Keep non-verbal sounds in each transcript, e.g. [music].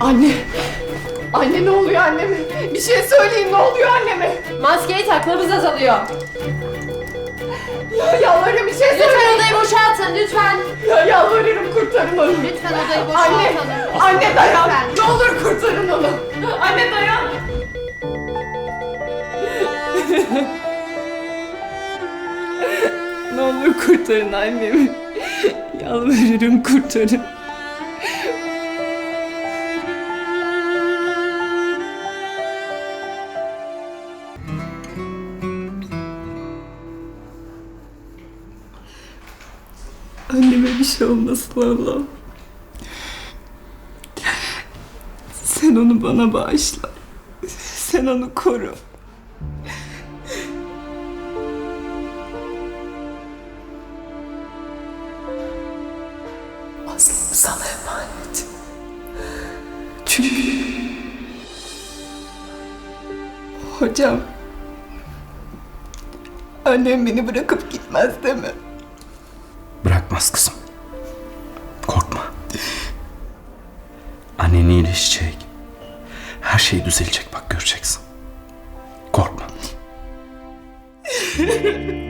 Anne. Anne ne oluyor anneme? Bir şey söyleyin ne oluyor anneme? Maskeyi tak nabız azalıyor. Ya yalvarırım bir şey Lütfen söyleyin. odayı boşaltın lütfen. Ya yalvarırım kurtarın onu. Lütfen odayı Anne, boşaltalım. anne dayan. Lütfen. Ne olur kurtarın onu. Anne dayan. ne olur kurtarın annemi. Yalvarırım kurtarın. Anneme bir şey olmasın Allah'ım. Sen onu bana bağışla. Sen onu koru. Aslım sana emanet. Çünkü... Hocam... Annem beni bırakıp gitmez değil mi? Bırakmaz kızım. Korkma. Annen iyileşecek. Her şey düzelecek bak göreceksin. Korkma. [laughs]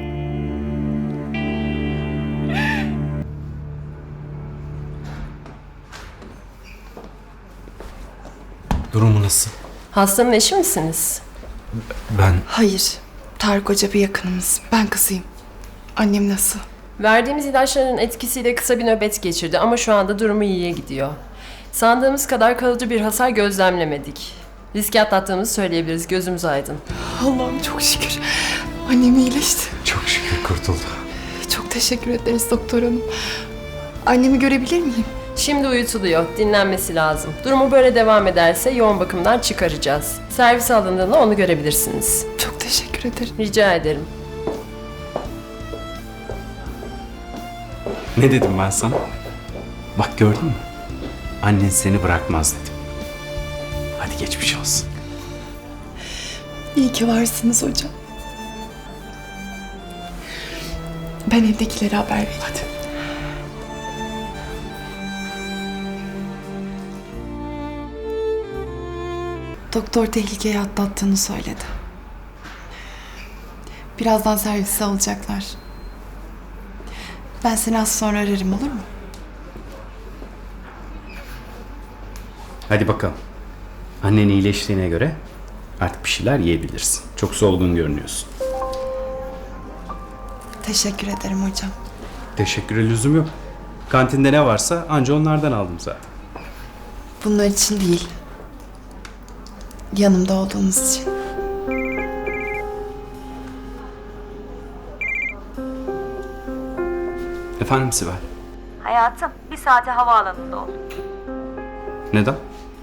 Durumu nasıl? Hastanın eşi misiniz? Ben Hayır. Tarık Hoca bir yakınımız. Ben kızıyım. Annem nasıl? Verdiğimiz ilaçların etkisiyle kısa bir nöbet geçirdi ama şu anda durumu iyiye gidiyor. Sandığımız kadar kalıcı bir hasar gözlemlemedik. Riski atlattığımızı söyleyebiliriz. Gözümüz aydın. Allah'ım çok şükür. Annem iyileşti. çok şükür kurtuldum. Çok teşekkür ederiz doktor hanım. Annemi görebilir miyim? Şimdi uyutuluyor. Dinlenmesi lazım. Durumu böyle devam ederse yoğun bakımdan çıkaracağız. Servis alındığında onu görebilirsiniz. Çok teşekkür ederim. Rica ederim. Ne dedim ben sana? Bak gördün mü? Annen seni bırakmaz dedim. Hadi geçmiş olsun. İyi ki varsınız hocam. Ben evdekilere haber vereyim. Hadi. Doktor tehlikeyi atlattığını söyledi. Birazdan servise alacaklar. Ben seni az sonra ararım olur mu? Hadi bakalım. Annen iyileştiğine göre artık bir şeyler yiyebilirsin. Çok solgun görünüyorsun. Teşekkür ederim hocam. Teşekküre lüzum yok. Kantinde ne varsa anca onlardan aldım zaten. Bunlar için değil. Yanımda olduğunuz için. Efendim Sibel? Hayatım, bir saate havaalanında ol. Neden?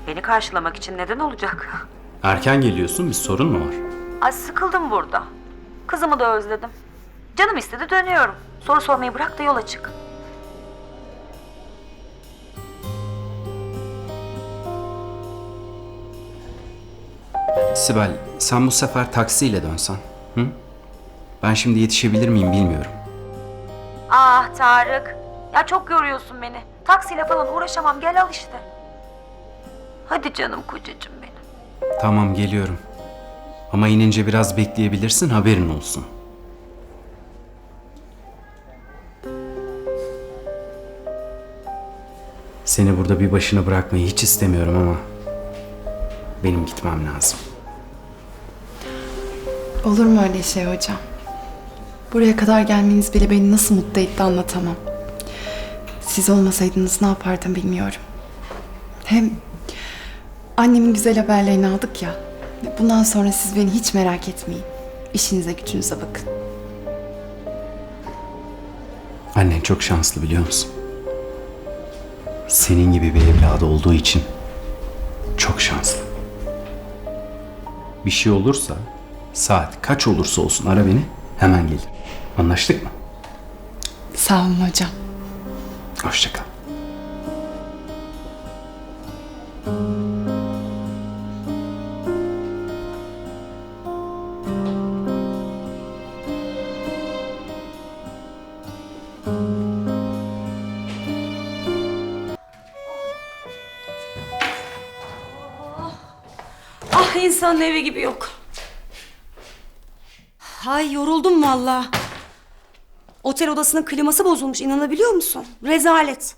Beni karşılamak için neden olacak? [laughs] Erken geliyorsun bir sorun mu var? Ay sıkıldım burada. Kızımı da özledim. Canım istedi dönüyorum. Soru sormayı bırak da yola çık. Sibel sen bu sefer taksiyle dönsen. Hı? Ben şimdi yetişebilir miyim bilmiyorum. Ah Tarık. Ya çok yoruyorsun beni. Taksiyle falan uğraşamam. Gel al işte. Hadi canım kocacığım benim. Tamam geliyorum. Ama inince biraz bekleyebilirsin haberin olsun. Seni burada bir başına bırakmayı hiç istemiyorum ama benim gitmem lazım. Olur mu öyle şey hocam? Buraya kadar gelmeniz bile beni nasıl mutlu etti anlatamam. Siz olmasaydınız ne yapardım bilmiyorum. Hem annemin güzel haberlerini aldık ya. Bundan sonra siz beni hiç merak etmeyin. İşinize gücünüze bakın. Annen çok şanslı biliyor musun? Senin gibi bir evladı olduğu için çok şanslı. Bir şey olursa saat kaç olursa olsun ara beni hemen gelir. Anlaştık mı? Sağ olun hocam. Hoşça kal. insanın evi gibi yok. Ay yoruldum valla. Otel odasının kliması bozulmuş inanabiliyor musun? Rezalet.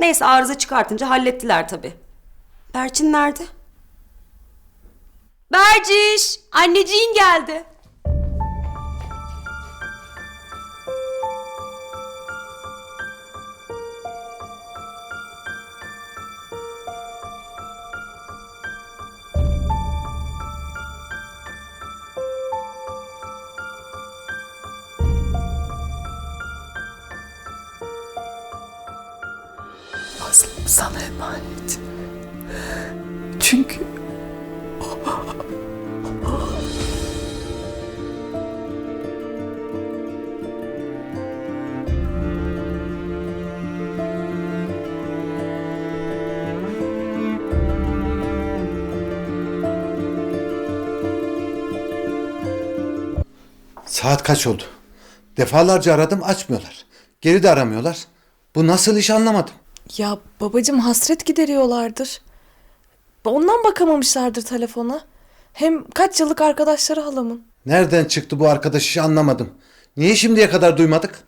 Neyse arıza çıkartınca hallettiler tabii. Berçin nerede? Berciş! Anneciğin geldi. Aslım sana emanet. Çünkü Saat kaç oldu? Defalarca aradım açmıyorlar. Geri de aramıyorlar. Bu nasıl iş anlamadım. Ya babacım hasret gideriyorlardır. Ondan bakamamışlardır telefona. Hem kaç yıllık arkadaşları halamın. Nereden çıktı bu arkadaş işi anlamadım. Niye şimdiye kadar duymadık?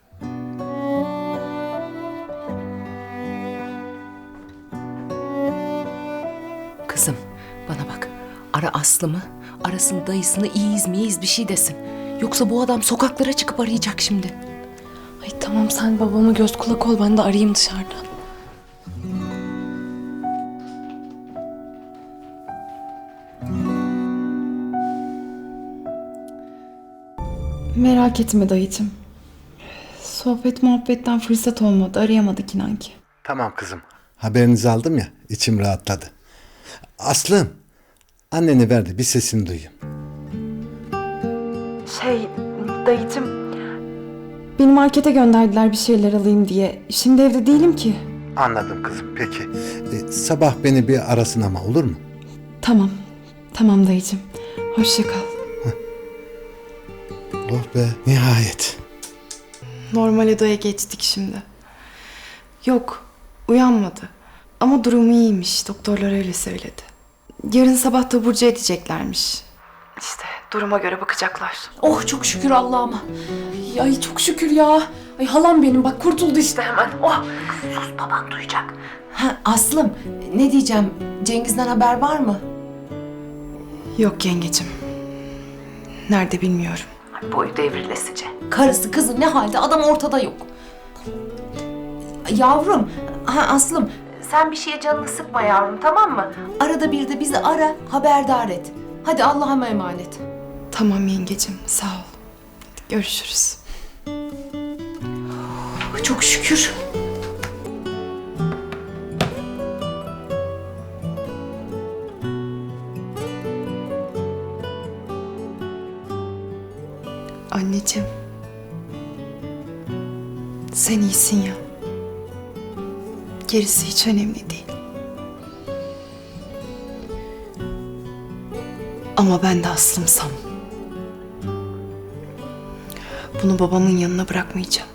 Kızım bana bak. Ara Aslı'mı, arasın dayısını iyiyiz miyiz bir şey desin. Yoksa bu adam sokaklara çıkıp arayacak şimdi. Ay tamam sen babama göz kulak ol ben de arayayım dışarıdan. Merak etme dayıcım. Sohbet muhabbetten fırsat olmadı. Arayamadık inan ki. Tamam kızım. Haberinizi aldım ya içim rahatladı. Aslım anneni verdi bir sesini duyayım. Şey dayıcım beni markete gönderdiler bir şeyler alayım diye. Şimdi evde değilim ki. Anladım kızım peki. Ee, sabah beni bir arasın ama olur mu? Tamam. Tamam dayıcım. Hoşça kal. Be nihayet. Normal odaya geçtik şimdi. Yok, uyanmadı. Ama durumu iyiymiş. Doktorlar öyle söyledi. Yarın sabah taburcu edeceklermiş. İşte duruma göre bakacaklar. Oh çok şükür Allah'ıma. Ay, ay çok şükür ya. Ay halam benim bak kurtuldu işte hemen. Oh. Ha Aslım ne diyeceğim Cengiz'den haber var mı? Yok yengecim. Nerede bilmiyorum. Karısı kızı ne halde adam ortada yok. Yavrum, ha Aslım sen bir şeye canını sıkma yavrum tamam mı? Arada bir de bizi ara, haberdar et. Hadi Allah'a emanet. Tamam yengecim, sağ ol. Hadi görüşürüz. Çok şükür. iyisin ya. Gerisi hiç önemli değil. Ama ben de aslımsam. Bunu babamın yanına bırakmayacağım.